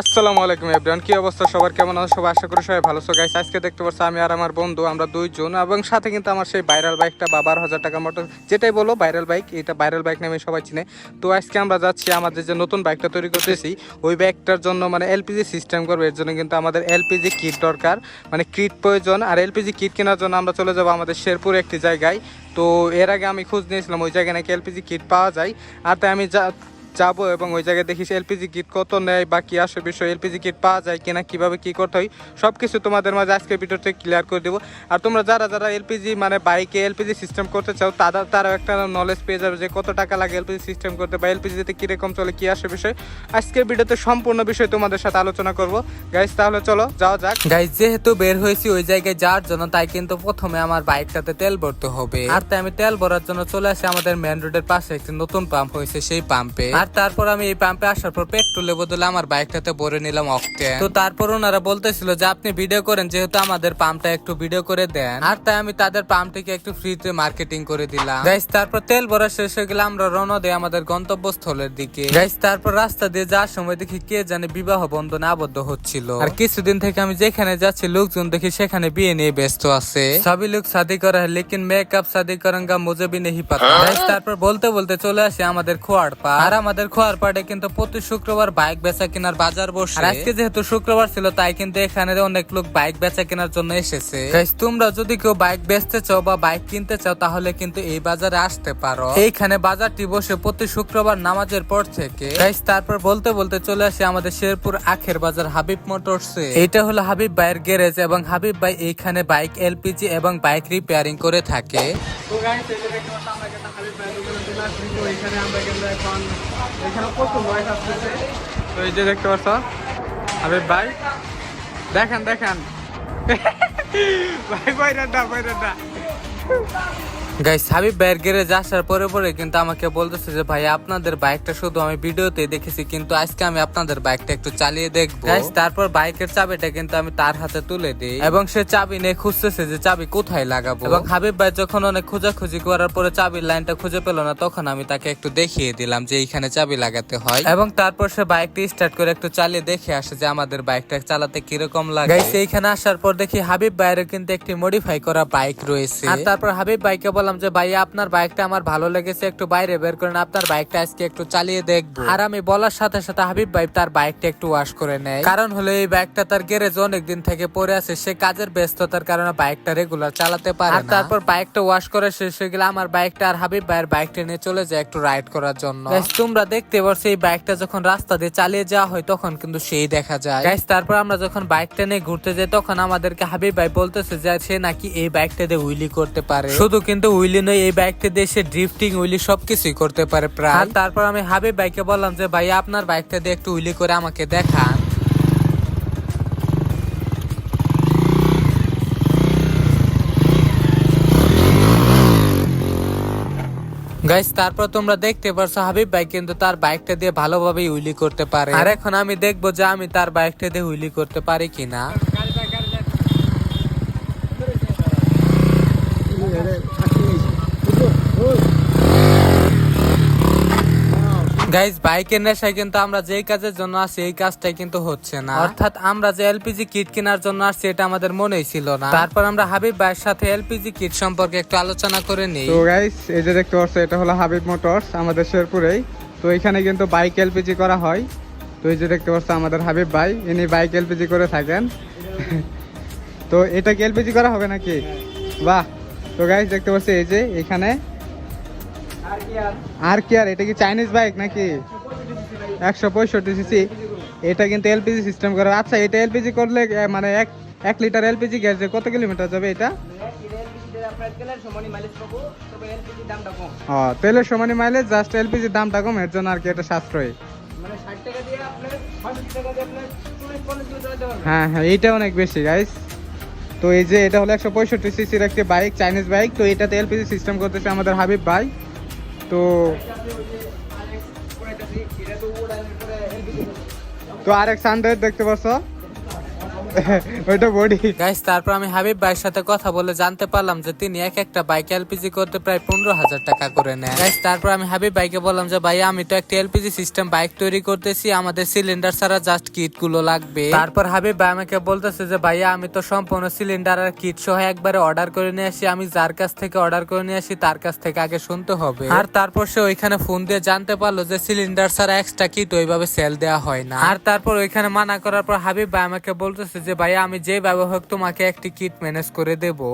আসসালামু আলাইকুম এভরিওয়ান, কি অবস্থা? সবার কেমন আছে? সবাই আশা করি সবাই ভালো। গাইস আজকে দেখতে পাচ্ছ আমি আর আমার বন্ধু, আমরা দুইজন, এবং সাথে কিন্তু আমার সেই ভাইরাল বাইকটা বা বারো হাজার টাকার মতো, যেটাই বলো ভাইরাল বাইক এটা ভাইরাল বাইক নামে সবাই চিনে। তো আজকে আমরা যাচ্ছি আমাদের যে নতুন বাইকটা তৈরি করতেছি, ওই বাইকটার জন্য মানে এলপিজি সিস্টেম করব। এর জন্য কিন্তু আমাদের এলপিজি কিট দরকার মানে কিট প্রয়োজন। আর এলপিজি কিট কেনার জন্য আমরা চলে যাব আমাদের শেরপুর একটি জায়গায়। তো এর আগে আমি খোঁজ নিয়েছিলাম, ওই জায়গায় নাকি এলপিজি কিট পাওয়া যায়। আর তাই আমি যা যাব এবং ওই জায়গায় দেখিস এলপিজি কিট কত নেয় বা কি আসে বিষয়, এলপিজি কিট পাওয়া যায় কিনা, কীভাবে কি করতে হয় সব কিছু তোমাদের মাঝে আজকে ভিডিওতে ক্লিয়ার করে দেবো। আর তোমরা যারা যারা এলপিজি মানে বাইকে এলপিজি সিস্টেম করতে চাও, তারা, তারাও একটা নলেজ পেয়ে যাবে যে কত টাকা লাগে এলপিজি সিস্টেম করতে বা এলপিজিতে কীরকম চলে, কি আসে বিষয়। আজকের ভিডিওতে সম্পূর্ণ বিষয় তোমাদের সাথে আলোচনা করব। গাইস তাহলে চলো, যাওয়া যাক। গাইজ যেহেতু বের হয়েছি ওই জায়গায় যাওয়ার জন্য, তাই কিন্তু প্রথমে আমার বাইকটাতে তেল ভরতে হবে। আর তাই আমি তেল ভরার জন্য চলে আসি আমাদের মেন রোডের পাশে, একটি নতুন পাম্প হয়েছে সেই পাম্পে আর আর তারপর আমি এই পাম্পে আসার পর পেট্রোলের বদলে আমার বাইকটাতে ভরে নিলাম অক্টে। তো তারপর ওনারা বলতেছিল যে, আপনি ভিডিও করেন, যেহেতু আমাদের পাম্পটা একটু ভিডিও করে দেন। আর তাই আমি তাদের পাম্পটিকে একটু ফ্রিতে মার্কেটিং করে দিলাম। গাইস তারপর তেল ভরা শেষ হয়ে গেলে আমরা রওনা দিই আমাদের গন্তব্যস্থলের দিকে। গাইস তারপর রাস্তা দিয়ে যাওয়ার সময় দেখি কে জানে বিবাহ বন্ধনে আবদ্ধ হচ্ছিল। আর কিছুদিন থেকে আমি যেখানে যাচ্ছি, লোকজন দেখি সেখানে বিয়ে নিয়ে ব্যস্ত আছে। সবই লোক শাদি করা হয় লেকিন মেকআপ শাদি করেঙ্গা মুজে ভি নেহি পাতা গাইস তারপর বলতে বলতে চলে আসে আমাদের খোয়ার পা আর আমাদের খোয়ার পাড়ে কিন্তু প্রতি শুক্রবার বাইক বেচা কেনার বাজার বসে। আজকে যেহেতু শুক্রবার ছিল তাই কিন্তু এখানে অনেক লোক বাইক বেচা কেনার জন্য এসেছে। তোমরা যদি কেউ বাইক বেচতে চাও বা বাইক কিনতে চাও তাহলে কিন্তু এই বাজারে আসতে পারো। এইখানে বাজারটি বসে প্রতি শুক্রবার নামাজের পর থেকে। তারপর বলতে বলতে চলে আসে আমাদের শেরপুর আখের বাজার হাবিব মোটরস এটা হলো হাবিব ভাইয়ের গ্যারেজ এবং হাবিব ভাই এইখানে বাইক এলপিজি এবং বাইক রিপেয়ারিং করে থাকে। তো গাইস এই যে দেখতে পাচ্ছ আমরা কিন্তু খালি বাইরে চলে আসছি। তো এখানে আমরা কিন্তু এখন এখানে প্রচুর নয়েস আসতেছে। তো এই যে দেখতে পাচ্ছ আরে ভাই, দেখেন দেখেন। ভাই বাইরে না বাইরে না। গাইস হাবিব ভাইয়ের গ্যারেজ আসার পরে পরে কিন্তু আমাকে বলতেছে যে ভাই আপনাদের বাইকটা শুধু আমি ভিডিওতে দেখেছি কিন্তু আজকে আমি আপনাদের বাইকটা একটু চালিয়ে দেখব। গাইস তারপর বাইকের চাবিটা কিন্তু আমি তার হাতে তুলে দিই। এবং সে চাবি নিয়ে খুঁজতেছে যে চাবি কোথায় লাগাবো? এবং হাবিব ভাই যখন অনেক খোঁজাখুঁজি করার পরে চাবির লাইনটা খুঁজে পেল না তখন আমি তাকে একটু দেখিয়ে দিলাম যে এইখানে চাবি লাগাতে হয়। এবং তারপর সে বাইকটি স্টার্ট করে একটু চালিয়ে দেখে আসে যে আমাদের বাইকটা চালাতে কীরকম লাগে? গাইস এইখানে আসার পর দেখি হাবিব ভাইয়ের কিন্তু একটি মডিফাই করা বাইক রয়েছে। আর তারপর হাবিব ভাইকে বললাম যে ভাইয়া আপনার বাইকটা আমার ভালো লেগেছে একটু বাইরে বের করেন আপনার বাইকটা আজকে একটু চালিয়ে দেখব। আর আমি বলার সাথে সাথে হাবিব ভাই তার বাইকটা একটু ওয়াশ করে নেয়। কারণ হলো এই বাইকটা তার গ্যারেজ অনেক দিন থেকে পড়ে আছে সে কাজের ব্যস্ততার কারণে বাইকটা রেগুলার চালাতে পারে আর তারপর বাইকটা ওয়াশ করে শেষ হয়ে গেলে আমার বাইকটা আর হাবিব ভাইয়ের বাইকটা নিয়ে চলে যায় একটু রাইড করার জন্য। তোমরা দেখতে পারছ এই বাইকটা যখন রাস্তা দিয়ে চালিয়ে যাওয়া হয় তখন কিন্তু সেই দেখা যায়। গাইস তারপর আমরা যখন বাইকটা নিয়ে ঘুরতে যাই তখন আমাদেরকে হাবিব ভাই বলতেছে যে সে নাকি এই বাইকটা দিয়ে উইলি করতে পারে। শুধু কিন্তু উইলি নয় এই বাইকটা দিয়ে সে ড্রিফটিং উইলি সবকিছুই করতে পারে প্রায়। তারপর আমি হাবিব ভাইকে বললাম যে ভাই আপনার বাইকটা দিয়ে একটু উইলি করে আমাকে দেখান। গাইস তারপর তোমরা দেখতে পারছ হাবিব ভাই কিন্তু তার বাইকটা দিয়ে ভালোভাবে উইলি করতে পারে। আর এখন আমি দেখব যে আমি তার বাইকটা দিয়ে উইলি করতে পারি কিনা। গাইজ বাইকের নেশায় কিন্তু আমরা যেই কাজের জন্য আসি এই কাজটাই কিন্তু হচ্ছে না। অর্থাৎ আমরা যে এলপিজি কিট কেনার জন্য আসছি এটা আমাদের মনেই ছিল না। তারপর আমরা হাবিব ভাইয়ের সাথে এলপিজি কিট সম্পর্কে একটু আলোচনা করে নিই। তো গাইস এই যে দেখতে পাচ্ছ এটা হলো হাবিব মোটরস আমাদের শেরপুরেই। তো এখানে কিন্তু বাইক এলপিজি করা হয়। তো এই যে দেখতে পাচ্ছ আমাদের হাবিব ভাই ইনি বাইক এলপিজি করে থাকেন। তো এটা কি এলপিজি করা হবে নাকি? বাহ! তো গাইস দেখতে পাচ্ছি এই যে এখানে আর কি আর? এটা কি চাইনিজ বাইক নাকি? একশো পঁয়ষট্টি সিসি এটা কিন্তু এলপিজি সিস্টেম করে। আচ্ছা এটা এলপিজি করলে মানে এক এক লিটার এলপিজি গ্যাস কত কিলোমিটার যাবে এটা? ও, তেলের সমানি মাইলেজ জাস্ট এলপিজির দামটা কম, এর জন্য আর কি এটা সাশ্রয়ী। হ্যাঁ হ্যাঁ এইটা অনেক বেশি গাইস তো এই যে, এটা হলো একশো পঁয়ষট্টি সিসির একটি বাইক চাইনিজ বাইক তো এটাতে এলপিজি সিস্টেম করতেছে আমাদের হাবিব ভাই। তো তো আর এক হান্ড্রেড দেখতে পাচ্ছ ওইটা বডি। গাইস তারপর আমি হাবিব ভাইয়ের সাথে কথা বলে জানতে পারলাম যে তিনি এক একটা বাইক এলপিজি করতে প্রায় পনেরো হাজার টাকা করে নেন গাইস তারপর আমি হাবিব ভাইকে বললাম যে ভাই আমি তো একটা এলপিজি সিস্টেম বাইক তৈরি করতেছি, আমাদের সিলিন্ডার ছাড়া জাস্ট কিটগুলো লাগবে। তারপর হাবিব ভাই আমাকে বলতেছে যে, ভাইয়া, আমি তো সম্পূর্ণ সিলিন্ডার আর কিট সহ একবারে অর্ডার করে নিয়ে আসি। আমি যার কাছ থেকে অর্ডার করে নিয়ে আসি, তার কাছ থেকে আগে শুনতে হবে। আর তারপর সে ওইখানে ফোন দিয়ে জানতে পারল যে, সিলিন্ডার ছাড়া এক্সট্রা কিট ওইভাবে সেল দেওয়া হয় না। আর তারপর ওইখানে মানা করার পর হাবিব ভাই আমাকে বলতেছে যে ভাইয়া আমি যে ব্যবহার তোমাকে একটি কিট ম্যানেজ করে দেবো